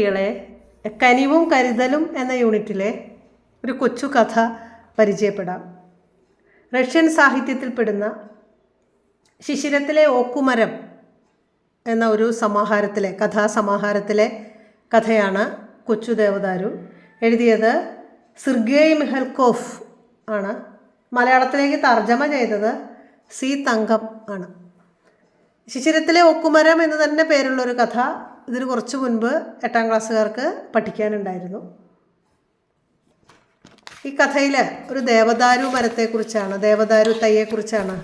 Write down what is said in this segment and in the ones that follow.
കുട്ടികളെ കനിവും കരുതലും എന്ന യൂണിറ്റിലെ ഒരു കൊച്ചു കഥ പരിചയപ്പെടാം. റഷ്യൻ സാഹിത്യത്തിൽപ്പെടുന്ന ശിശിരത്തിലെ ഓക്കുമരം എന്ന ഒരു സമാഹാരത്തിലെ കഥാസമാഹാരത്തിലെ കഥയാണ് കൊച്ചു ദേവദാരു എഴുതിയത് സിർഗേയ് മെഹൽക്കോഫ് ആണ്. മലയാളത്തിലേക്ക് തർജമ ചെയ്തത് സി തങ്കം ആണ്. ശിശിരത്തിലെ ഒക്കുമരം എന്ന് തന്നെ പേരുള്ള ഒരു കഥ ഇതിന് കുറച്ച് മുൻപ് എട്ടാം ക്ലാസ്സുകാർക്ക് പഠിക്കാനുണ്ടായിരുന്നു. ഈ കഥയിൽ ഒരു ദേവദാരു മരത്തെക്കുറിച്ചാണ് ദേവദാരു തയ്യെക്കുറിച്ചാണ്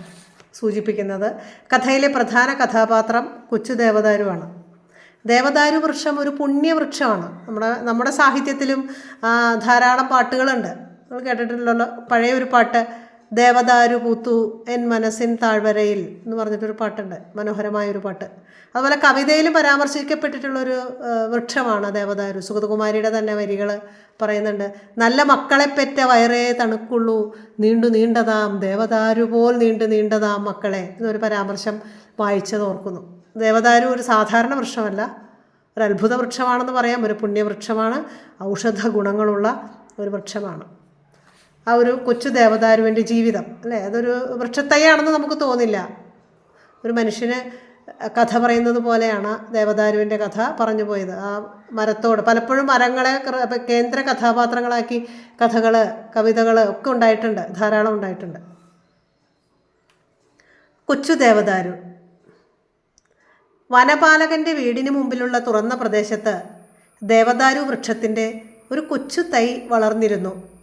സൂചിപ്പിക്കുന്നത്. കഥയിലെ പ്രധാന കഥാപാത്രം കൊച്ചു ദേവദാരുവാണ്. ദേവദാരു വൃക്ഷം ഒരു പുണ്യവൃക്ഷമാണ് നമ്മുടെ നമ്മുടെ സാഹിത്യത്തിലും ധാരാളം പാട്ടുകളുണ്ട്. നമ്മൾ കേട്ടിട്ടുള്ള പഴയ ഒരു പാട്ട് ദേവദാരു പൂത്തു എൻ മനസ്സിൻ താഴ്വരയിൽ എന്ന് പറഞ്ഞിട്ടൊരു പാട്ടുണ്ട് മനോഹരമായ ഒരു പാട്ട്. അതുപോലെ കവിതയിൽ പരാമർശിക്കപ്പെട്ടിട്ടുള്ളൊരു വൃക്ഷമാണ് ദേവദാരു. സുഗതകുമാരിയുടെ തന്നെ വരികൾ പറയുന്നുണ്ട് നല്ല മക്കളെ പെറ്റ വയറേ തണുക്കുള്ളൂ നീണ്ടു നീണ്ടതാം ദേവദാരു പോൽ നീണ്ടു നീണ്ടതാം മക്കളെ എന്നൊരു പരാമർശം വായിച്ചത് ഓർക്കുന്നു. ദേവദാരു ഒരു സാധാരണ വൃക്ഷമല്ല ഒരു അത്ഭുത വൃക്ഷമാണെന്ന് പറയാം ഒരു പുണ്യവൃക്ഷമാണ് ഔഷധ ഗുണങ്ങളുള്ള ഒരു വൃക്ഷമാണ്. ആ ഒരു കൊച്ചു ദേവദാരുവിന്റെ ജീവിതം അല്ലേ? അതൊരു വൃക്ഷത്തൈയാണെന്ന് നമുക്ക് തോന്നില്ല. ഒരു മനുഷ്യന് കഥ പറയുന്നത് പോലെയാണ് ദേവദാരുവിന്റെ കഥ പറഞ്ഞു പോയത്. ആ മരത്തോട് പലപ്പോഴും മരങ്ങളെ കേന്ദ്ര കഥാപാത്രങ്ങളാക്കി കഥകൾ കവിതകൾ ഒക്കെ ഉണ്ടായിട്ടുണ്ട് ധാരാളം ഉണ്ടായിട്ടുണ്ട്. കൊച്ചു ദേവദാരു വനപാലകന്റെ വീടിന് മുമ്പിലുള്ള തുറന്ന പ്രദേശത്ത് ദേവദാരു വൃക്ഷത്തിന്റെ ഒരു കൊച്ചു തൈ വളർന്നിരുന്നു.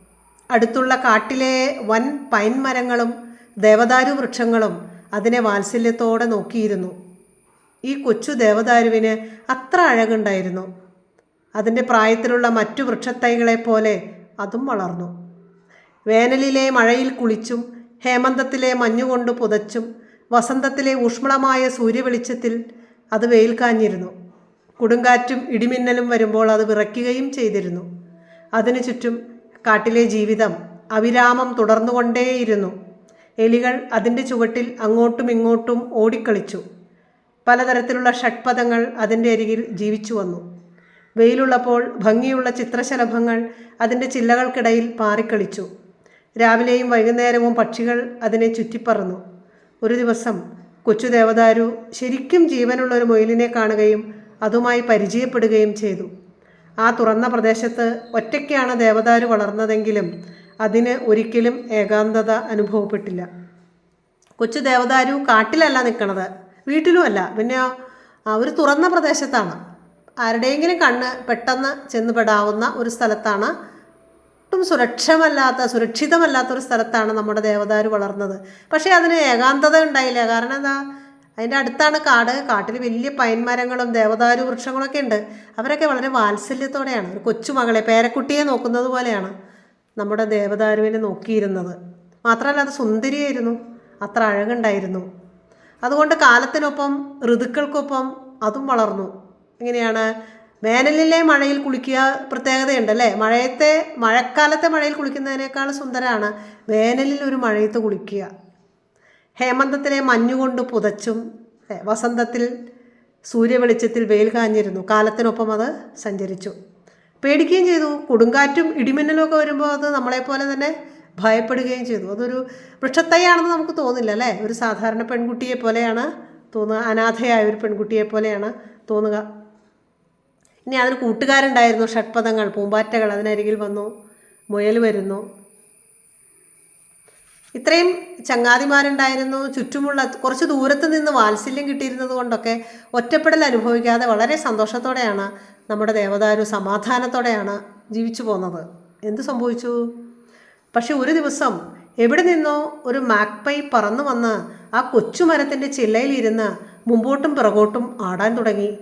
അടുത്തുള്ള കാട്ടിലെ വൻ പൈൻ മരങ്ങളും ദേവദാരു വൃക്ഷങ്ങളും അതിനെ വാത്സല്യത്തോടെ നോക്കിയിരുന്നു. ഈ കൊച്ചു ദേവദാരുവിന് അത്ര അഴകുണ്ടായിരുന്നു. അതിന്റെ പ്രായത്തിലുള്ള മറ്റു വൃക്ഷത്തൈകളെ പോലെ അതും വളർന്നു. വേനലിലെ മഴയിൽ കുളിച്ചും ഹേമന്തത്തിലെ മഞ്ഞുകൊണ്ട് പുതച്ചും വസന്തത്തിലെ ഊഷ്മളമായ സൂര്യവെളിച്ചത്തിൽ അത് വെയിൽ കാഞ്ഞിരുന്നു. കൊടുങ്കാറ്റും ഇടിമിന്നലും വരുമ്പോൾ അത് വിറയ്ക്കുകയും ചെയ്തിരുന്നു. അതിനു ചുറ്റും കാട്ടിലെ ജീവിതം അവിരാമം തുടർന്നുകൊണ്ടേയിരുന്നു. എലികൾ അതിന്റെ ചുവട്ടിൽ അങ്ങോട്ടും ഇങ്ങോട്ടും ഓടിക്കളിച്ചു. പലതരത്തിലുള്ള ഷഡ്പദങ്ങൾ അതിന്റെ അരികിൽ ജീവിച്ചു വന്നു. വെയിലുള്ളപ്പോൾ ഭംഗിയുള്ള ചിത്രശലഭങ്ങൾ അതിന്റെ ചില്ലകൾക്കിടയിൽ പാറിക്കളിച്ചു. രാവിലെയും വൈകുന്നേരവും പക്ഷികൾ അതിനെ ചുറ്റിപ്പറന്നു. ഒരു ദിവസം കൊച്ചു ദേവദാരു ശരിക്കും ജീവനുള്ള ഒരു മൊയിലിനെ കാണുകയും അതുമായി പരിചയപ്പെടുകയും ചെയ്തു. ആ തുറന്ന പ്രദേശത്ത് ഒറ്റയ്ക്കാണ് ദേവദാരു വളർന്നതെങ്കിലും അതിന് ഒരിക്കലും ഏകാന്തത അനുഭവപ്പെട്ടില്ല. കൊച്ചു ദേവദാരു കാട്ടിലല്ല നിൽക്കണത് വീട്ടിലുമല്ല. പിന്നെ ഒരു തുറന്ന പ്രദേശത്താണ്. ആരുടെയെങ്കിലും കണ്ണ് പെട്ടെന്ന് ചെന്നുപെടാവുന്ന ഒരു സ്ഥലത്താണ്. ഒട്ടും സുരക്ഷമല്ലാത്ത സുരക്ഷിതമല്ലാത്ത ഒരു സ്ഥലത്താണ് നമ്മുടെ ദേവദാരു വളർന്നത്. പക്ഷേ അതിന് ഏകാന്തത ഉണ്ടായില്ല. കാരണം എന്താ? അതിന്റെ അടുത്താണ് കാട്. കാട്ടിൽ വലിയ പൈൻമരങ്ങളും ദേവദാരു വൃക്ഷങ്ങളൊക്കെ ഉണ്ട്. അവരൊക്കെ വളരെ വാത്സല്യത്തോടെയാണ്. ഒരു കൊച്ചുമകളെ പേരക്കുട്ടിയെ നോക്കുന്നത് പോലെയാണ് നമ്മുടെ ദേവദാരുവിനെ നോക്കിയിരുന്നത്. മാത്രമല്ല അത് സുന്ദരിയായിരുന്നു. അത്ര അഴകുണ്ടായിരുന്നു. അതുകൊണ്ട് കാലത്തിനൊപ്പം ഋതുക്കൾക്കൊപ്പം അതും വളർന്നു. എങ്ങനെയാണ് വേനലിലെ മഴയിൽ കുളിക്കുക പ്രത്യേകതയുണ്ട് അല്ലേ? മഴയത്തെ മഴക്കാലത്തെ മഴയിൽ കുളിക്കുന്നതിനേക്കാൾ സുന്ദരമാണ് വേനലിൽ ഒരു മഴയത്ത് കുളിക്കുക. ഹേമന്തത്തിലെ മഞ്ഞുകൊണ്ട് പുതച്ചും വസന്തത്തിൽ സൂര്യവെളിച്ചത്തിൽ വെയിൽ കാഞ്ഞിരുന്നു. കാലത്തിനൊപ്പം അത് സഞ്ചരിച്ചു. പേടിക്കുകയും ചെയ്തു. കൊടുങ്കാറ്റും ഇടിമിന്നലും ഒക്കെ വരുമ്പോൾ അത് നമ്മളെപ്പോലെ തന്നെ ഭയപ്പെടുകയും ചെയ്തു. അതൊരു വൃക്ഷത്തൈയാണെന്ന് നമുക്ക് തോന്നില്ല അല്ലേ? ഒരു സാധാരണ പെൺകുട്ടിയെ പോലെയാണ് തോന്നുക അനാഥയായ ഒരു പെൺകുട്ടിയെ പോലെയാണ് തോന്നുക. ഇനി അതിന് കൂട്ടുകാരുണ്ടായിരുന്നു ഷഡ്പഥങ്ങൾ പൂമ്പാറ്റകൾ അതിനരികിൽ വന്നു മുയൽ വരുന്നു. ഇത്രയും ചങ്ങാതിമാരുണ്ടായിരുന്നു ചുറ്റുമുള്ള കുറച്ച് ദൂരത്ത് നിന്ന് വാത്സല്യം കിട്ടിയിരുന്നത് കൊണ്ടൊക്കെ ഒറ്റപ്പെടൽ അനുഭവിക്കാതെ വളരെ സന്തോഷത്തോടെയാണ് നമ്മുടെ ദേവദാരു സമാധാനത്തോടെയാണ് ജീവിച്ചു പോന്നത് എന്ത് സംഭവിച്ചു? പക്ഷെ ഒരു ദിവസം എവിടെ നിന്നോ ഒരു മാക്പൈ പറന്നു വന്ന് ആ കൊച്ചുമരത്തിന്റെ ചില്ലയിലിരുന്ന് മുമ്പോട്ടും പിറകോട്ടും ആടാൻ തുടങ്ങി.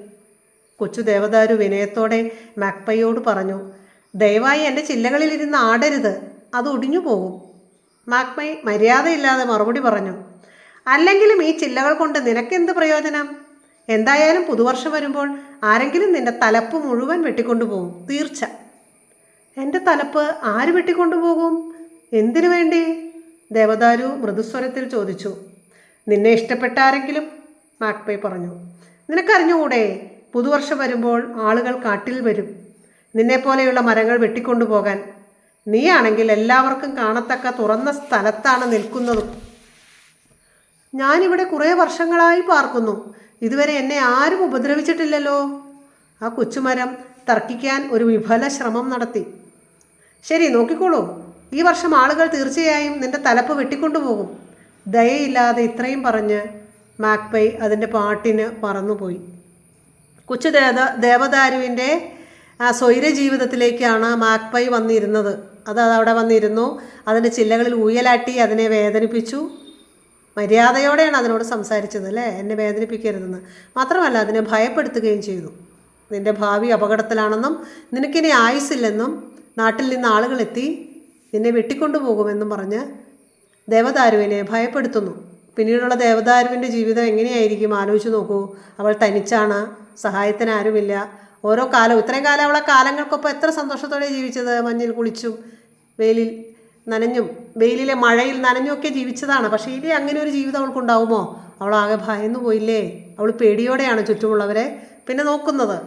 കൊച്ചു ദേവദാരു വിനയത്തോടെ മാക്പൈയോട് പറഞ്ഞു ദയവായി എന്റെ ചില്ലകളിലിരുന്ന് ആടരുത് അത് ഒടിഞ്ഞു പോകും മാക്പൈ മര്യാദയില്ലാതെ മറുപടി പറഞ്ഞു. അല്ലെങ്കിലും ഈ ചില്ലകൾ കൊണ്ട് നിനക്കെന്ത് പ്രയോജനം? എന്തായാലും പുതുവർഷം വരുമ്പോൾ ആരെങ്കിലും നിന്റെ തലപ്പ് മുഴുവൻ വെട്ടിക്കൊണ്ടുപോകും. തീർച്ച. എന്റെ തലപ്പ് ആര് വെട്ടിക്കൊണ്ടുപോകും? എന്തിനു വേണ്ടി? ദേവദാരു മൃദുസ്വരത്തിൽ ചോദിച്ചു. നിന്നെ ഇഷ്ടപ്പെട്ട ആരെങ്കിലും? മാക്മൈ പറഞ്ഞു. നിനക്കറിഞ്ഞുകൂടെ പുതുവർഷം വരുമ്പോൾ ആളുകൾ കാട്ടിൽ വരും. നിന്നെപ്പോലെയുള്ള മരങ്ങൾ വെട്ടിക്കൊണ്ടുപോകാൻ. നീയാണെങ്കിൽ എല്ലാവർക്കും കാണത്തക്ക തുറന്ന സ്ഥലത്താണ് നിൽക്കുന്നതും. ഞാനിവിടെ കുറേ വർഷങ്ങളായി പാർക്കുന്നു. ഇതുവരെ എന്നെ ആരും ഉപദ്രവിച്ചിട്ടില്ലല്ലോ. ആ കൊച്ചുമരം തർക്കിക്കാൻ ഒരു വിഫല ശ്രമം നടത്തി. ശരി നോക്കിക്കോളൂ. ഈ വർഷം ആളുകൾ തീർച്ചയായും നിന്റെ തലപ്പ് വെട്ടിക്കൊണ്ടുപോകും. ദയയില്ലാതെ ഇത്രയും പറഞ്ഞ് മാക്പൈ അതിന്റെ പാട്ടിന് പറന്നുപോയി. കൊച്ചു ദേവ ദേവദാരുവിന്റെ ആ സ്വൈര ജീവിതത്തിലേക്കാണ് മാക്പൈ വന്നിരുന്നത്. അത് അവിടെ വന്നിരുന്നു. അതിന്റെ ചില്ലകളിൽ ഊയലാട്ടി അതിനെ വേദനിപ്പിച്ചു. മര്യാദയോടെയാണ് അതിനോട് സംസാരിച്ചത് അല്ലേ? എന്നെ വേദനിപ്പിക്കരുതെന്ന്. മാത്രമല്ല അതിനെ ഭയപ്പെടുത്തുകയും ചെയ്തു. നിന്റെ ഭാവി അപകടത്തിലാണെന്നും നിനക്കിനി ആയുസില്ലെന്നും നാട്ടിൽ നിന്ന് ആളുകളെത്തി നിന്നെ വെട്ടിക്കൊണ്ടുപോകുമെന്നും പറഞ്ഞ് ദേവദാരുവിനെ ഭയപ്പെടുത്തുന്നു. പിന്നീടുള്ള ദേവദാരുവിന്റെ ജീവിതം എങ്ങനെയായിരിക്കും? ആലോചിച്ച് നോക്കൂ. അവൾ തനിച്ചാണ്. സഹായത്തിന് ആരുമില്ല. ഓരോ കാലവും ഇത്രയും കാലം അവളെ കാലങ്ങൾക്കൊപ്പം എത്ര സന്തോഷത്തോടെ ജീവിച്ചത്? മഞ്ഞിൽ കുളിച്ചും വെയിലിൽ നനഞ്ഞും വെയിലിലെ മഴയിൽ നനഞ്ഞുമൊക്കെ ജീവിച്ചതാണ്. പക്ഷേ ഇനി അങ്ങനെ ഒരു ജീവിതം അവൾക്കുണ്ടാവുമോ? അവൾ ആകെ ഭയന്നു പോയില്ലേ? അവൾ പേടിയോടെയാണ് ചുറ്റുമുള്ളവരെ പിന്നെ നോക്കുന്നത്.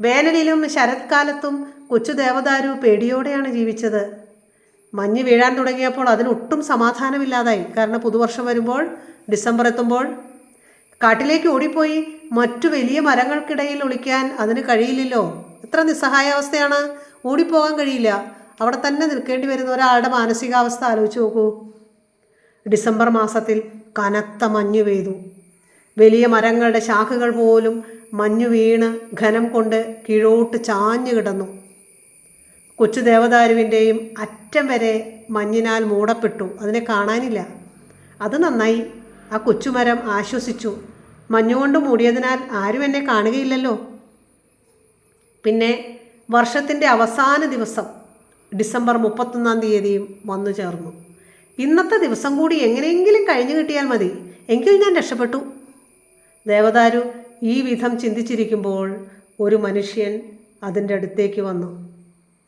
വേനലിലും ശരത്കാലത്തും കൊച്ചു ദേവദാരു പേടിയോടെയാണ് ജീവിച്ചത്. മഞ്ഞ് വീഴാൻ തുടങ്ങിയപ്പോൾ അതിനൊട്ടും സമാധാനമില്ലാതായി. കാരണം പുതുവർഷം വരുമ്പോൾ ഡിസംബർ എത്തുമ്പോൾ കാട്ടിലേക്ക് ഓടിപ്പോയി മറ്റു വലിയ മരങ്ങൾക്കിടയിൽ ഒളിക്കാൻ അതിന് കഴിയില്ലല്ലോ. എത്ര നിസ്സഹായാവസ്ഥയാണ്. ഓടിപ്പോകാൻ കഴിയില്ല. അവിടെ തന്നെ നിൽക്കേണ്ടി വരുന്ന ഒരാളുടെ മാനസികാവസ്ഥ ആലോചിച്ച് നോക്കൂ. ഡിസംബർ മാസത്തിൽ കനത്ത മഞ്ഞ് പെയ്തു. വലിയ മരങ്ങളുടെ ശാഖകൾ പോലും മഞ്ഞു വീണ് ഘനം കൊണ്ട് കീഴോട്ട് ചാഞ്ഞു കിടന്നു. കൊച്ചു ദേവദാരുവിന്റെയും അറ്റം വരെ മഞ്ഞിനാൽ മൂടപ്പെട്ടു. അതിനെ കാണാനില്ല. അത് നന്നായി. ആ കൊച്ചുമരം ആശ്വസിച്ചു. മഞ്ഞുകൊണ്ട് മൂടിയതിനാൽ ആരും എന്നെ കാണുകയില്ലല്ലോ. പിന്നെ വർഷത്തിന്റെ അവസാന ദിവസം ഡിസംബർ മുപ്പത്തൊന്നാം തീയതിയും വന്നു ചേർന്നു. ഇന്നത്തെ ദിവസം കൂടി എങ്ങനെയെങ്കിലും കഴിഞ്ഞു കിട്ടിയാൽ മതി. എങ്കിൽ ഞാൻ രക്ഷപ്പെട്ടു. ദേവദാരു ഈ വിധം ചിന്തിച്ചിരിക്കുമ്പോൾ ഒരു മനുഷ്യൻ അതിന്റെ അടുത്തേക്ക് വന്നു.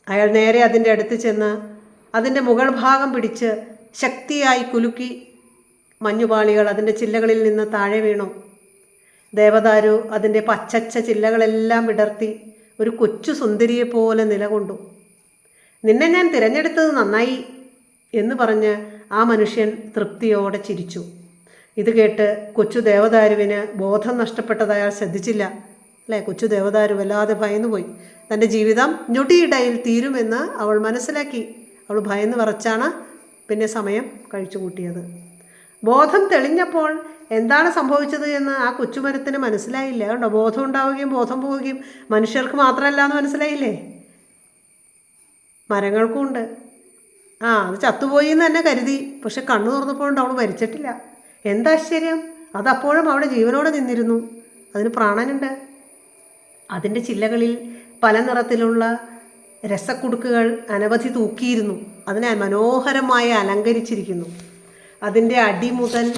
അയാൾ നേരെ അതിന്റെ അടുത്ത് ചെന്ന് അതിന്റെ മുകൾ ഭാഗം പിടിച്ച് ശക്തിയായി കുലുക്കി മഞ്ഞുപാളികൾ അതിന്റെ ചില്ലകളിൽ നിന്ന് താഴെ വീണു. ദേവദാരു അതിന്റെ പച്ചച്ച ചില്ലകളെല്ലാം വിടർത്തി ഒരു കൊച്ചു സുന്ദരിയെ പോലെ നിലകൊണ്ടു. നിന്നെ ഞാൻ തിരഞ്ഞെടുത്തത് നന്നായി എന്ന് പറഞ്ഞ് ആ മനുഷ്യൻ തൃപ്തിയോടെ ചിരിച്ചു. ഇത് കേട്ട് കൊച്ചു ദേവദാരുവിന് ബോധം നഷ്ടപ്പെട്ടത് അയാൾ ശ്രദ്ധിച്ചില്ല. അല്ലേ? കൊച്ചു ദേവദാരു വല്ലാതെ ഭയന്നുപോയി തന്റെ ജീവിതം ഞൊടിയിടയിൽ തീരുമെന്ന് അവൾ മനസ്സിലാക്കി. അവൾ ഭയന്ന് വിറച്ചാണ് പിന്നെ സമയം കഴിച്ചു കൂട്ടിയത്. ബോധം തെളിഞ്ഞപ്പോൾ എന്താണ് സംഭവിച്ചത് എന്ന് ആ കൊച്ചുമരത്തിന് മനസ്സിലായില്ല? കണ്ടോ ബോധം ഉണ്ടാവുകയും ബോധം പോവുകയും മനുഷ്യർക്ക് മാത്രമല്ല എന്ന് മനസ്സിലായില്ലേ? മരങ്ങൾക്കും ഉണ്ട്. ആ അത് ചത്തുപോയി എന്ന് തന്നെ കരുതി. പക്ഷെ കണ്ണു തുറന്നപ്പോഴുണ്ട് അവൾ മരിച്ചിട്ടില്ല. എന്താശ്ചര്യം അതപ്പോഴും അവിടെ ജീവനോടെ നിന്നിരുന്നു. അതിന് പ്രാണനുണ്ട്. അതിന്റെ ചില്ലകളിൽ പല നിറത്തിലുള്ള രസക്കുടുക്കുകൾ അനവധി തൂക്കിയിരുന്നു. അതിനെ മനോഹരമായി അലങ്കരിച്ചിരിക്കുന്നു. അതിന്റെ അടി മുതൽ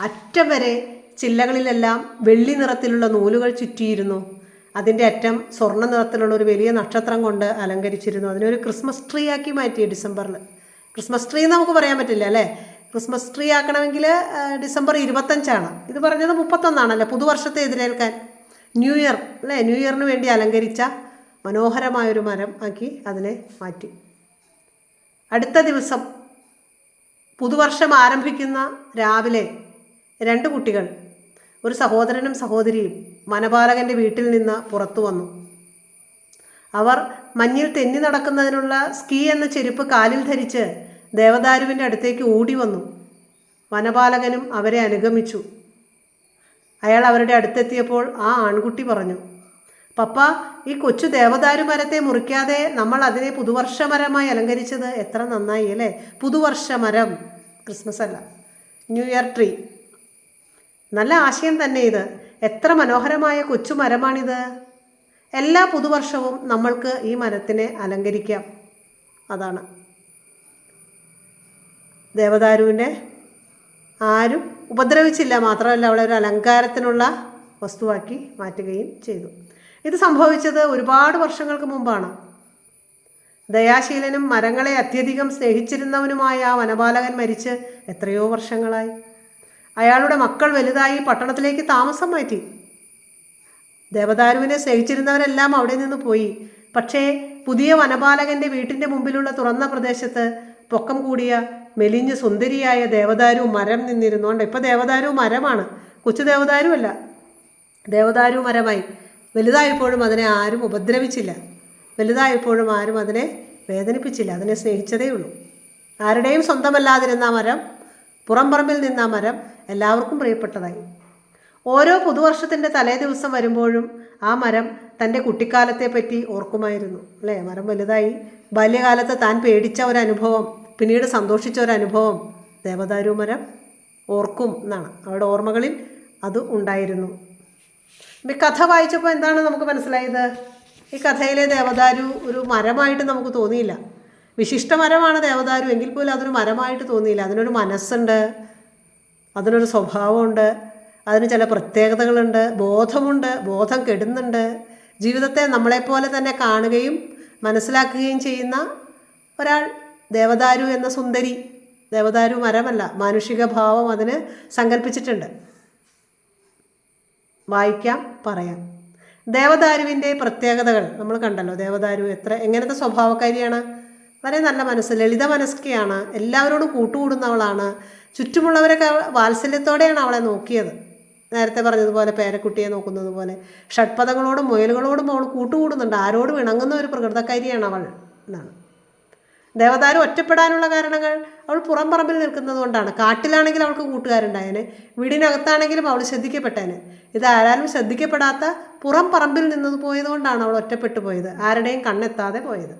അറ്റം വരെ ചില്ലകളിലെല്ലാം വെള്ളി നിറത്തിലുള്ള നൂലുകൾ ചുറ്റിയിരുന്നു. അതിന്റെ അറ്റം സ്വർണ നിറത്തിലുള്ള ഒരു വലിയ നക്ഷത്രം കൊണ്ട് അലങ്കരിച്ചിരുന്നു. അതിനൊരു ക്രിസ്മസ് ട്രീ ആക്കി മാറ്റി ഡിസംബറിൽ. ക്രിസ്മസ് ട്രീ എന്ന് നമുക്ക് പറയാൻ പറ്റില്ല അല്ലേ? ക്രിസ്മസ് ട്രീ ആക്കണമെങ്കിൽ ഡിസംബർ ഇരുപത്തഞ്ചാണ്. ഇത് പറഞ്ഞത് മുപ്പത്തൊന്നാണല്ലേ? പുതുവർഷത്തെ എതിരേൽക്കാൻ. ന്യൂ ഇയർ അല്ലേ? ന്യൂ ഇയറിന് വേണ്ടി അലങ്കരിച്ച മനോഹരമായൊരു മരം ആക്കി അതിനെ മാറ്റി. അടുത്ത ദിവസം പുതുവർഷം ആരംഭിക്കുന്ന രാവിലെ രണ്ട് കുട്ടികൾ. ഒരു സഹോദരനും സഹോദരിയും വനപാലകന്റെ വീട്ടിൽ നിന്ന് പുറത്തു വന്നു. അവർ മഞ്ഞിൽ തെന്നി നടക്കുന്നതിനുള്ള സ്കീ എന്ന ചെരുപ്പ് കാലിൽ ധരിച്ച് ദേവദാരുവിന്റെ അടുത്തേക്ക് ഓടി വന്നു. വനപാലകനും അവരെ അനുഗമിച്ചു. അയാൾ അവരുടെ അടുത്തെത്തിയപ്പോൾ ആ ആൺകുട്ടി പറഞ്ഞു പപ്പ ഈ കൊച്ചു ദേവദാരു മരത്തെ മുറിക്കാതെ നമ്മൾ അതിനെ പുതുവർഷ മരമായി അലങ്കരിച്ചത് എത്ര നന്നായി അല്ലേ? പുതുവർഷ മരം ക്രിസ്മസ് അല്ല. New year tree. നല്ല ആശയം തന്നെ ഇത്. എത്ര മനോഹരമായ കൊച്ചു മരമാണിത്. എല്ലാ പുതുവർഷവും നമ്മൾക്ക് ഈ മരത്തിനെ അലങ്കരിക്കാം. അതാണ്. ദേവദാരുവിനെ ആരും ഉപദ്രവിച്ചില്ല. മാത്രമല്ല അവളെ ഒരു അലങ്കാരത്തിനുള്ള വസ്തുവാക്കി മാറ്റുകയും ചെയ്തു. ഇത് സംഭവിച്ചത് ഒരുപാട് വർഷങ്ങൾക്ക് മുമ്പാണ്. ദയാശീലനും മരങ്ങളെ അത്യധികം സ്നേഹിച്ചിരുന്നവനുമായ ആ വനപാലകൻ മരിച്ച് എത്രയോ വർഷങ്ങളായി. അയാളുടെ മക്കൾ വലുതായി പട്ടണത്തിലേക്ക് താമസം മാറ്റി. ദേവദാരുവിനെ സ്നേഹിച്ചിരുന്നവരെല്ലാം അവിടെ നിന്ന് പോയി. പക്ഷേ പുതിയ വനപാലകന്റെ വീട്ടിന്റെ മുമ്പിലുള്ള തുറന്ന പ്രദേശത്ത് പൊക്കം കൂടിയ മെലിഞ്ഞ് സുന്ദരിയായ ദേവദാരു മരം നിന്നിരുന്നുകൊണ്ട് ഇപ്പം ദേവദാരു മരമാണ്. കൊച്ചു ദേവദാരു അല്ല. ദേവദാരു മരമായി. വലുതായപ്പോഴും അതിനെ ആരും ഉപദ്രവിച്ചില്ല. വലുതായപ്പോഴും ആരും അതിനെ വേദനിപ്പിച്ചില്ല. അതിനെ സ്നേഹിച്ചതേ ഉള്ളൂ. ആരുടെയും സ്വന്തമല്ലാതിരുന്ന മരം പുറംപറമ്പിൽ നിന്ന മരം എല്ലാവർക്കും പ്രിയപ്പെട്ടതായി. ഓരോ പുതുവർഷത്തിന്റെ തലേ ദിവസം വരുമ്പോഴും ആ മരം തന്റെ കുട്ടിക്കാലത്തെ പറ്റി ഓർക്കുമായിരുന്നു അല്ലേ? മരം വലുതായി ബാല്യകാലത്ത് താൻ പേടിച്ച ഒരനുഭവം പിന്നീട് സന്തോഷിച്ച ഒരനുഭവം ദേവദാരു മരം ഓർക്കും എന്നാണ്. അവരുടെ ഓർമ്മകളിൽ അത് ഉണ്ടായിരുന്നു. ഈ കഥ വായിച്ചപ്പോൾ എന്താണ് നമുക്ക് മനസ്സിലായത്? ഈ കഥയിലെ ദേവദാരു ഒരു മരമായിട്ട് നമുക്ക് തോന്നിയില്ല. വിശിഷ്ട മരമാണ് ദേവദാരു എങ്കിൽ പോലും അതൊരു മരമായിട്ട് തോന്നിയില്ല. അതിനൊരു മനസ്സുണ്ട് അതിനൊരു സ്വഭാവമുണ്ട്. അതിന് ചില പ്രത്യേകതകളുണ്ട്. ബോധമുണ്ട്. ബോധം കെടുന്നുണ്ട്. ജീവിതത്തെ നമ്മളെപ്പോലെ തന്നെ കാണുകയും മനസ്സിലാക്കുകയും ചെയ്യുന്ന ഒരാൾ ദേവദാരു എന്ന സുന്ദരി. ദേവദാരു മരമല്ല മാനുഷിക ഭാവം അതിന് സങ്കല്പിച്ചിട്ടുണ്ട് വായിക്കാം പറയാം. ദേവദാരുവിന്റെ പ്രത്യേകതകൾ നമ്മൾ കണ്ടല്ലോ. ദേവദാരു എത്ര എങ്ങനത്തെ സ്വഭാവക്കാരിയാണ്? വളരെ നല്ല മനസ്സ് ലളിത മനസ്കയാണ് എല്ലാവരോടും കൂട്ടുകൂടുന്നവളാണ്. ചുറ്റുമുള്ളവരൊക്കെ വാത്സല്യത്തോടെയാണ് അവളെ നോക്കിയത്. നേരത്തെ പറഞ്ഞതുപോലെ പേരക്കുട്ടിയെ നോക്കുന്നത് പോലെ ഷഡ്പഥങ്ങളോടും മുയലുകളോടും അവൾ കൂട്ടുകൂടുന്നുണ്ട്. ആരോടും ഇണങ്ങുന്ന ഒരു പ്രകൃതക്കാരിയാണ് അവൾ എന്നാണ്. ദേവതാരം ഒറ്റപ്പെടാനുള്ള കാരണങ്ങൾ അവൾ പുറം പറമ്പിൽ നിൽക്കുന്നത് കൊണ്ടാണ്. കാട്ടിലാണെങ്കിൽ അവൾക്ക് കൂട്ടുകാരുണ്ടായേനെ. വീടിനകത്താണെങ്കിലും അവൾ ശ്രദ്ധിക്കപ്പെട്ടേനെ. ഇത് ആരാലും ശ്രദ്ധിക്കപ്പെടാത്ത പുറം പറമ്പിൽ നിന്നത് പോയത് കൊണ്ടാണ് അവൾ ഒറ്റപ്പെട്ടു പോയത്. ആരുടെയും കണ്ണെത്താതെ പോയത്.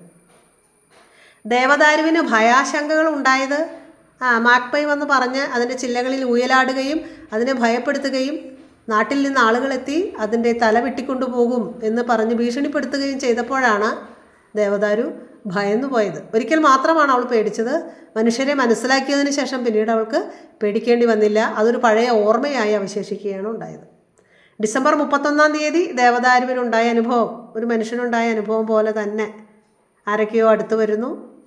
ദേവദാരുവിന് ഭയാശങ്കകൾ ഉണ്ടായത് മാക്പൈ വന്ന് പറഞ്ഞ് അതിന്റെ ചില്ലകളിൽ ഉയലാടുകയും അതിനെ ഭയപ്പെടുത്തുകയും നാട്ടിൽ നിന്ന് ആളുകളെത്തി അതിന്റെ തല വെട്ടിക്കൊണ്ടുപോകും എന്ന് പറഞ്ഞ് ഭീഷണിപ്പെടുത്തുകയും ചെയ്തപ്പോഴാണ് ദേവദാരു ഭയന്നു പോയത്. ഒരിക്കൽ മാത്രമാണ് അവൾ പേടിച്ചത്. മനുഷ്യരെ മനസ്സിലാക്കിയതിന് ശേഷം പിന്നീട് അവൾക്ക് പേടിക്കേണ്ടി വന്നില്ല. അതൊരു പഴയ ഓർമ്മയായി അവശേഷിക്കുകയാണ് ഉണ്ടായത്. ഡിസംബർ മുപ്പത്തൊന്നാം തീയതി ദേവദാരുവിനുണ്ടായ അനുഭവം ഒരു മനുഷ്യനുണ്ടായ അനുഭവം പോലെ തന്നെ ആരൊക്കെയോ അടുത്ത് വരുന്നു.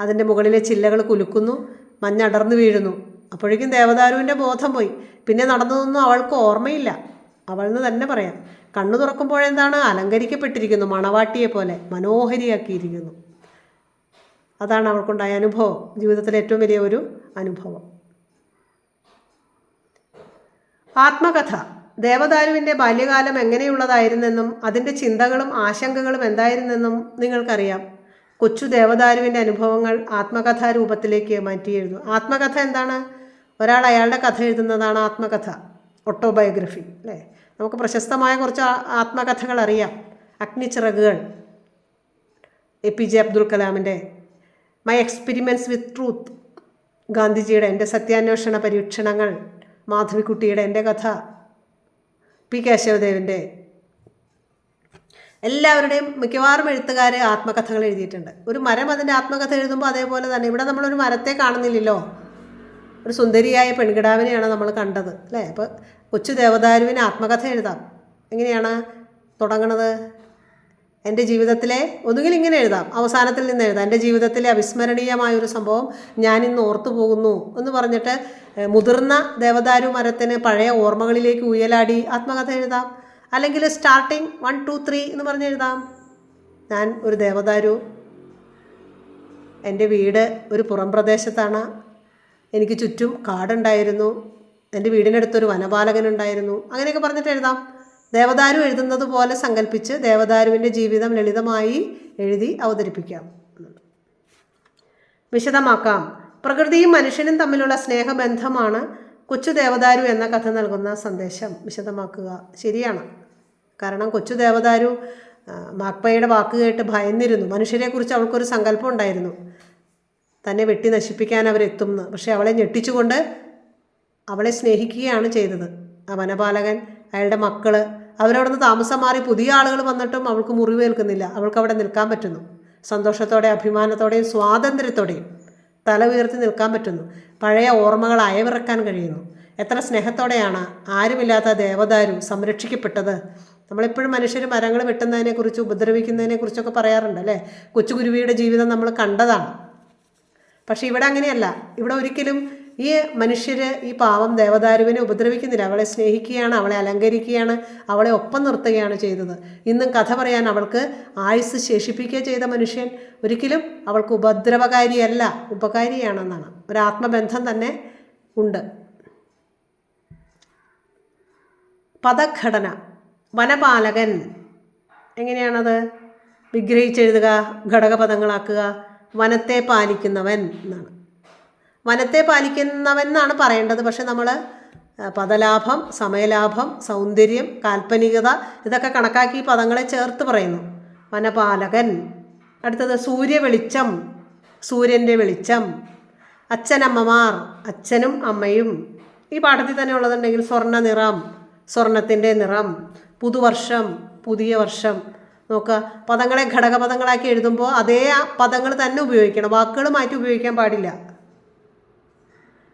അതിന്റെ മുകളിലെ ചില്ലകൾ കുലുക്കുന്നു മഞ്ഞടർന്നു വീഴുന്നു. അപ്പോഴേക്കും ദേവദാരുവിന്റെ ബോധം പോയി. പിന്നെ നടന്നതൊന്നും അവൾക്ക് ഓർമ്മയില്ല. അവളെന്ന് തന്നെ പറയാം. കണ്ണു തുറക്കുമ്പോഴെന്താണ്? അലങ്കരിക്കപ്പെട്ടിരിക്കുന്നു മണവാട്ടിയെ പോലെ മനോഹരിയാക്കിയിരിക്കുന്നു. അതാണ് അവൾക്കുണ്ടായ അനുഭവം. ജീവിതത്തിലെ ഏറ്റവും വലിയ ഒരു അനുഭവം. ആത്മകഥ. ദേവദാരുവിന്റെ ബാല്യകാലം എങ്ങനെയുള്ളതായിരുന്നെന്നും അതിന്റെ ചിന്തകളും ആശങ്കകളും എന്തായിരുന്നെന്നും നിങ്ങൾക്കറിയാം. കൊച്ചു ദേവദാരുവിന്റെ അനുഭവങ്ങൾ ആത്മകഥാ രൂപത്തിലേക്ക് മാറ്റി എഴുതും ആത്മകഥ എന്താണ്? ഒരാൾ അയാളുടെ കഥ എഴുതുന്നതാണ് ആത്മകഥ ഓട്ടോബയോഗ്രഫി അല്ലേ? നമുക്ക് പ്രശസ്തമായ കുറച്ച് ആത്മകഥകൾ അറിയാം. അഗ്നിച്ചിറകുകൾ എ പി ജെ അബ്ദുൽ കലാമിന്റെ മൈ എക്സ്പെരിമെന്റ്സ് വിത്ത് ട്രൂത്ത് ഗാന്ധിജിയുടെ എന്റെ സത്യാന്വേഷണ പരീക്ഷണങ്ങൾ മാധവിക്കുട്ടിയുടെ എന്റെ കഥ പി കേശവദേവിന്റെ എല്ലാവരുടെയും മിക്കവാറും എഴുത്തുകാർ ആത്മകഥകൾ എഴുതിയിട്ടുണ്ട്. ഒരു മരം അതിന്റെ ആത്മകഥ എഴുതുമ്പോൾ അതേപോലെ തന്നെ ഇവിടെ നമ്മളൊരു മരത്തെ കാണുന്നില്ലല്ലോ. ഒരു സുന്ദരിയായ പെൺകിടാവിനെയാണ് നമ്മൾ കണ്ടത് അല്ലേ? അപ്പോൾ കൊച്ചു ദേവദാരുവിന് ആത്മകഥ എഴുതാം. എങ്ങനെയാണ് തുടങ്ങണത്? എന്റെ ജീവിതത്തിലെ ഒന്നുകിൽ ഇങ്ങനെ എഴുതാം അവസാനത്തിൽ നിന്ന് എഴുതാം. എന്റെ ജീവിതത്തിലെ അവിസ്മരണീയമായ ഒരു സംഭവം ഞാൻ ഓർത്തു പോകുന്നു എന്ന് പറഞ്ഞിട്ട് മുതിർന്ന ദേവദാരു മരത്തിന് പഴയ ഓർമ്മകളിലേക്ക് ഉയലാടി ആത്മകഥ എഴുതാം. അല്ലെങ്കിൽ സ്റ്റാർട്ടിങ് വൺ ടു ത്രീ എന്ന് പറഞ്ഞ് എഴുതാം. ഞാൻ ഒരു ദേവദാരു. എന്റെ വീട് ഒരു പുറം പ്രദേശത്താണ്. എനിക്ക് ചുറ്റും കാടുണ്ടായിരുന്നു. എന്റെ വീടിനടുത്തൊരു വനപാലകനുണ്ടായിരുന്നു. അങ്ങനെയൊക്കെ പറഞ്ഞിട്ട് എഴുതാം. ദേവദാരു എഴുതുന്നത് പോലെ സങ്കല്പിച്ച് ദേവദാരുവിന്റെ ജീവിതം ലളിതമായി എഴുതി അവതരിപ്പിക്കാം. വിശദമാക്കാം. പ്രകൃതിയും മനുഷ്യനും തമ്മിലുള്ള സ്നേഹബന്ധമാണ് കൊച്ചു ദേവദാരു എന്ന കഥ നൽകുന്ന സന്ദേശം. വിശദമാക്കുക. ശരിയാണ്. കാരണം കൊച്ചു ദേവദാരു മാക്പയുടെ വാക്ക് കേട്ട് ഭയന്നിരുന്നു. മനുഷ്യരെക്കുറിച്ച് അവൾക്കൊരു സങ്കല്പം ഉണ്ടായിരുന്നു. തന്നെ വെട്ടി നശിപ്പിക്കാൻ അവരെത്തുമെന്ന് പക്ഷേ അവളെ ഞെട്ടിച്ചുകൊണ്ട് അവളെ സ്നേഹിക്കുകയാണ് ചെയ്തത്. ആ വനപാലകൻ അയാളുടെ മക്കൾ അവരവിടെ നിന്ന് താമസം മാറി പുതിയ ആളുകൾ വന്നിട്ടും അവൾക്ക് മുറിവേൽക്കുന്നില്ല. അവൾക്ക് അവിടെ നിൽക്കാൻ പറ്റുന്നു. സന്തോഷത്തോടെ അഭിമാനത്തോടെയും സ്വാതന്ത്ര്യത്തോടെയും തല ഉയർത്തി നിൽക്കാൻ പറ്റുന്നു. പഴയ ഓർമ്മകൾ അയവിറക്കാൻ കഴിയുന്നു. എത്ര സ്നേഹത്തോടെയാണ് ആരുമില്ലാത്ത ദേവദാരു സംരക്ഷിക്കപ്പെട്ടത്. നമ്മളെപ്പോഴും മനുഷ്യർ മരങ്ങൾ വെട്ടുന്നതിനെക്കുറിച്ച് ഉപദ്രവിക്കുന്നതിനെക്കുറിച്ചൊക്കെ പറയാറുണ്ട് അല്ലേ? കൊച്ചുകുരുവിയുടെ ജീവിതം നമ്മൾ കണ്ടതാണ്. പക്ഷേ ഇവിടെ അങ്ങനെയല്ല. ഇവിടെ ഒരിക്കലും ഈ മനുഷ്യർ ഈ പാവം ദേവദാരുവിനെ ഉപദ്രവിക്കുന്നില്ല. അവളെ സ്നേഹിക്കുകയാണ് അവളെ അലങ്കരിക്കുകയാണ് അവളെ ഒപ്പം നിർത്തുകയാണ് ചെയ്തത്. ഇന്നും കഥ പറയാൻ അവൾക്ക് ആയുസ് ശേഷിപ്പിക്കുക ചെയ്ത മനുഷ്യൻ. ഒരിക്കലും അവൾക്ക് ഉപദ്രവകാരിയല്ല ഉപകാരിയാണെന്നാണ്. ഒരു ആത്മബന്ധം തന്നെ ഉണ്ട്. പദഘടന. വനപാലകൻ. എങ്ങനെയാണത്? വിഗ്രഹിച്ചെഴുതുക ഘടകപദങ്ങളാക്കുക വനത്തെ പാലിക്കുന്നവൻ എന്നാണ്. വനത്തെ പാലിക്കുന്നവൻ എന്നാണ് പറയേണ്ടത്. പക്ഷെ നമ്മൾ പദലാഭം സമയലാഭം സൗന്ദര്യം കാൽപ്പനികത ഇതൊക്കെ കണക്കാക്കി പദങ്ങളെ ചേർത്ത് പറയുന്നു. വനപാലകൻ. അടുത്തത് സൂര്യവെളിച്ചം സൂര്യന്റെ വെളിച്ചം അച്ഛനമ്മമാർ അച്ഛനും അമ്മയും. ഈ പാഠത്തിൽ തന്നെ ഉള്ളതുണ്ടെങ്കിൽ സ്വർണ നിറം സ്വർണത്തിന്റെ നിറം പുതുവർഷം പുതിയ വർഷം. നോക്കുക പദങ്ങളെ ഘടകപദങ്ങളാക്കി എഴുതുമ്പോൾ അതേ ആ പദങ്ങൾ തന്നെ ഉപയോഗിക്കണം. വാക്കുകൾ മാറ്റി ഉപയോഗിക്കാൻ പാടില്ല.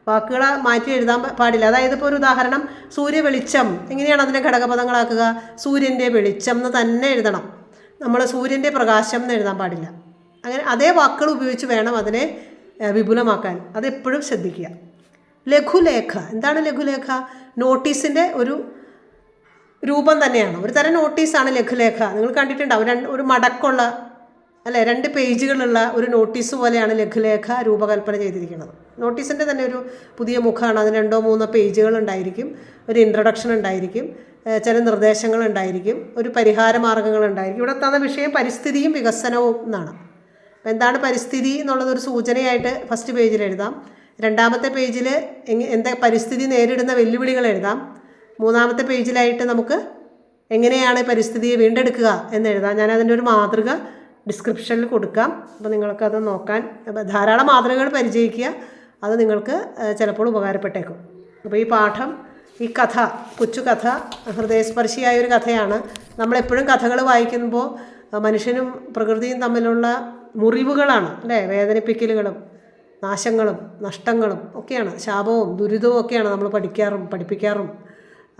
വാക്കുകൾ മാറ്റി എഴുതാൻ പാടില്ല. അതായത് ഇപ്പോൾ ഒരു ഉദാഹരണം സൂര്യ വെളിച്ചം. എങ്ങനെയാണ് അതിനെ ഘടകപദങ്ങളാക്കുക? സൂര്യന്റെ വെളിച്ചം എന്ന് തന്നെ എഴുതണം. നമ്മൾ സൂര്യന്റെ പ്രകാശം എന്ന് എഴുതാൻ പാടില്ല. അങ്ങനെ അതേ വാക്കുകൾ ഉപയോഗിച്ച് വേണം അതിനെ വിപുലമാക്കാൻ. അതെപ്പോഴും ശ്രദ്ധിക്കുക. ലഘുലേഖ. എന്താണ് ലഘുലേഖ? നോട്ടീസിന്റെ ഒരു രൂപം തന്നെയാണ്. ഒരു തരം നോട്ടീസാണ് ലഘുലേഖ. നിങ്ങൾ കണ്ടിട്ടുണ്ടാവും. രണ്ട് ഒരു മടക്കുള്ള അല്ലെ രണ്ട് പേജുകളുള്ള ഒരു നോട്ടീസ് പോലെയാണ് ലഘുലേഖ രൂപകൽപ്പന ചെയ്തിരിക്കുന്നത്. നോട്ടീസിന്റെ തന്നെ ഒരു പുതിയ മുഖമാണ് അതിന് രണ്ടോ മൂന്നോ പേജുകൾ ഉണ്ടായിരിക്കും. ഒരു ഇൻട്രൊഡക്ഷൻ ഉണ്ടായിരിക്കും. ചില നിർദ്ദേശങ്ങൾ ഉണ്ടായിരിക്കും. ഒരു പരിഹാര മാർഗങ്ങൾ ഉണ്ടായിരിക്കും. ഇവിടെ തന്ന വിഷയം പരിസ്ഥിതിയും വികസനവും എന്നാണ്. അപ്പോൾ എന്താണ് പരിസ്ഥിതി എന്നുള്ളത് ഒരു സൂചനയായിട്ട് ഫസ്റ്റ് പേജിൽ എഴുതാം. രണ്ടാമത്തെ പേജിൽ എന്താ പരിസ്ഥിതി നേരിടുന്ന വെല്ലുവിളികൾ എഴുതാം. മൂന്നാമത്തെ പേജിലായിട്ട് നമുക്ക് എങ്ങനെയാണ് പരിസ്ഥിതിയെ വീണ്ടെടുക്കുക എന്ന് എഴുതാം. ഞാൻ അതിന്റെ ഒരു മാതൃക ഡിസ്ക്രിപ്ഷനിൽ കൊടുക്കാം. അപ്പോൾ നിങ്ങൾക്കത് നോക്കാൻ. ധാരാളം മാതൃകകൾ പരിചയിക്കുക. അത് നിങ്ങൾക്ക് ചിലപ്പോൾ ഉപകാരപ്പെട്ടേക്കും. അപ്പോൾ ഈ പാഠം ഈ കഥ കൊച്ചു കഥ ഹൃദയസ്പർശിയായ ഒരു കഥയാണ്. നമ്മളെപ്പോഴും കഥകൾ വായിക്കുമ്പോൾ മനുഷ്യനും പ്രകൃതിയും തമ്മിലുള്ള മുറിവുകളാണ് അല്ലേ? വേദനിപ്പിക്കലുകളും നാശങ്ങളും നഷ്ടങ്ങളും ഒക്കെയാണ്. ശാപവും ദുരിതവും ഒക്കെയാണ് നമ്മൾ പഠിക്കാറും പഠിപ്പിക്കാറും.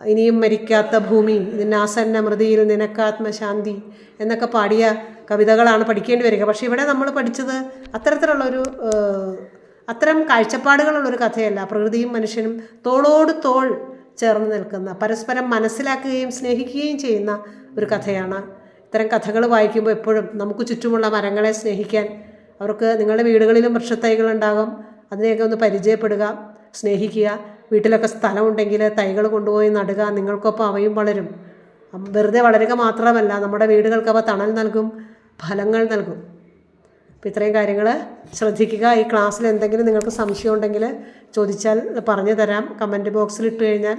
ഇനിയും മരിക്കാത്ത ഭൂമി നിന്നാസന്ന മൃതിയിൽ നിനക്കാത്മശാന്തി എന്നൊക്കെ പാടിയ കവിതകളാണ് പഠിക്കേണ്ടി വരിക. പക്ഷേ ഇവിടെ നമ്മൾ പഠിച്ചത് അത്തരത്തിലുള്ളൊരു അത്തരം കാഴ്ചപ്പാടുകളുള്ളൊരു കഥയല്ല. പ്രകൃതിയും മനുഷ്യനും തോളോട് തോൾ ചേർന്ന് നിൽക്കുന്ന പരസ്പരം മനസ്സിലാക്കുകയും സ്നേഹിക്കുകയും ചെയ്യുന്ന ഒരു കഥയാണ്. ഇത്തരം കഥകൾ വായിക്കുമ്പോൾ എപ്പോഴും നമുക്ക് ചുറ്റുമുള്ള മരങ്ങളെ സ്നേഹിക്കാൻ അവർക്ക് നിങ്ങളുടെ വീടുകളിലും വൃക്ഷത്തൈകൾ ഉണ്ടാകും അതിനെയൊക്കെ ഒന്ന് പരിചയപ്പെടുക സ്നേഹിക്കുക വീട്ടിലൊക്കെ സ്ഥലമുണ്ടെങ്കിൽ തൈകൾ കൊണ്ടുപോയി നടുക നിങ്ങൾക്കൊപ്പം അവയും വളരും. വെറുതെ വളരുക മാത്രമല്ല നമ്മുടെ വീടുകൾക്ക് അവ തണൽ നൽകും ഫലങ്ങൾ നൽകും. അപ്പോൾ ഇത്രയും കാര്യങ്ങൾ ശ്രദ്ധിക്കുക. ഈ ക്ലാസ്സിൽ എന്തെങ്കിലും നിങ്ങൾക്ക് സംശയം ഉണ്ടെങ്കിൽ ചോദിച്ചാൽ പറഞ്ഞു തരാം കമന്റ് ബോക്സിൽ ഇട്ട് കഴിഞ്ഞാൽ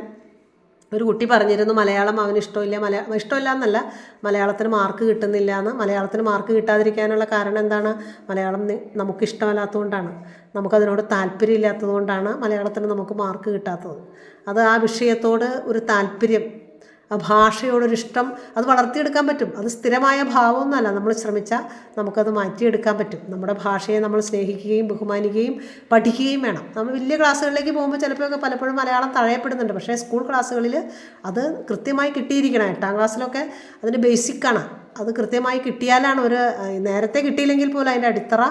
ഒരു കുട്ടി പറഞ്ഞിരുന്നു മലയാളം അവന് ഇഷ്ടമില്ല മലയാ ഇഷ്ടമില്ല എന്നല്ല മലയാളത്തിന് മാർക്ക് കിട്ടുന്നില്ല എന്ന് മലയാളത്തിന് മാർക്ക് കിട്ടാതിരിക്കാനുള്ള കാരണം എന്താണ്? മലയാളം നമുക്കിഷ്ടമല്ലാത്തതുകൊണ്ടാണ്. നമുക്ക് താല്പര്യം നമുക്കതിനോട് താല്പര്യമില്ലാത്തതുകൊണ്ടാണ് മലയാളത്തിന് നമുക്ക് മാർക്ക് കിട്ടാത്തത്. അത് ആ വിഷയത്തോട് ഒരു താല്പര്യം ആ ഭാഷയോടൊരിഷ്ടം അത് വളർത്തിയെടുക്കാൻ പറ്റും. അത് സ്ഥിരമായ ഭാവമൊന്നുമല്ല. നമ്മൾ ശ്രമിച്ചാൽ നമുക്കത് മാറ്റിയെടുക്കാൻ പറ്റും. നമ്മുടെ ഭാഷയെ നമ്മൾ സ്നേഹിക്കുകയും ബഹുമാനിക്കുകയും പഠിക്കുകയും വേണം. നമ്മൾ വലിയ ക്ലാസ്സുകളിലേക്ക് പോകുമ്പോൾ ചിലപ്പോഴൊക്കെ പലപ്പോഴും മലയാളം തഴയപ്പെടുന്നുണ്ട്. പക്ഷേ സ്കൂൾ ക്ലാസ്സുകളിൽ അത് കൃത്യമായി കിട്ടിയിരിക്കണം. എട്ടാം ക്ലാസ്സിലൊക്കെ അതിന്റെ ബേസിക്കാണ്. അത് കൃത്യമായി കിട്ടിയാലാണ് ഒരു നേരത്തെ കിട്ടിയില്ലെങ്കിൽ പോലും അതിന്റെ അടിത്തറ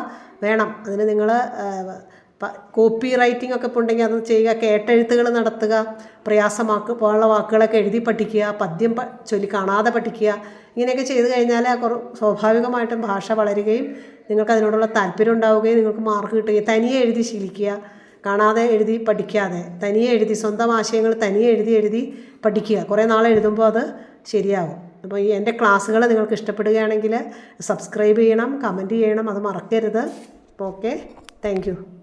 വേണം. അതിന് നിങ്ങൾ കോപ്പി റൈറ്റിംഗ് ഒക്കെ ഉണ്ടെങ്കിൽ അത് ചെയ്യുക കേട്ടെഴുത്തുകൾ നടത്തുക പ്രയാസമാക്ക് പോലുള്ള വാക്കുകളൊക്കെ എഴുതി പഠിക്കുക പദ്യം ചൊല്ലി കാണാതെ പഠിക്കുക ഇങ്ങനെയൊക്കെ ചെയ്തു കഴിഞ്ഞാൽ കുറ സ്വാഭാവികമായിട്ടും ഭാഷ വളരുകയും നിങ്ങൾക്ക് അതിനോടുള്ള താല്പര്യം ഉണ്ടാവുകയും നിങ്ങൾക്ക് മാർക്ക് കിട്ടുകയും തനിയെ എഴുതി ശീലിക്കുക കാണാതെ എഴുതി പഠിക്കാതെ തനിയെ എഴുതി സ്വന്തം ആശയങ്ങൾ തനിയെ എഴുതി എഴുതി പഠിക്കുക. കുറേ നാൾ എഴുതുമ്പോൾ അത് ശരിയാവും. അപ്പോൾ ഈ എന്റെ ക്ലാസ്സുകൾ നിങ്ങൾക്ക് ഇഷ്ടപ്പെടുകയാണെങ്കിൽ സബ്സ്ക്രൈബ് ചെയ്യണം കമന്റ് ചെയ്യണം അത് മറക്കരുത്. Okay thank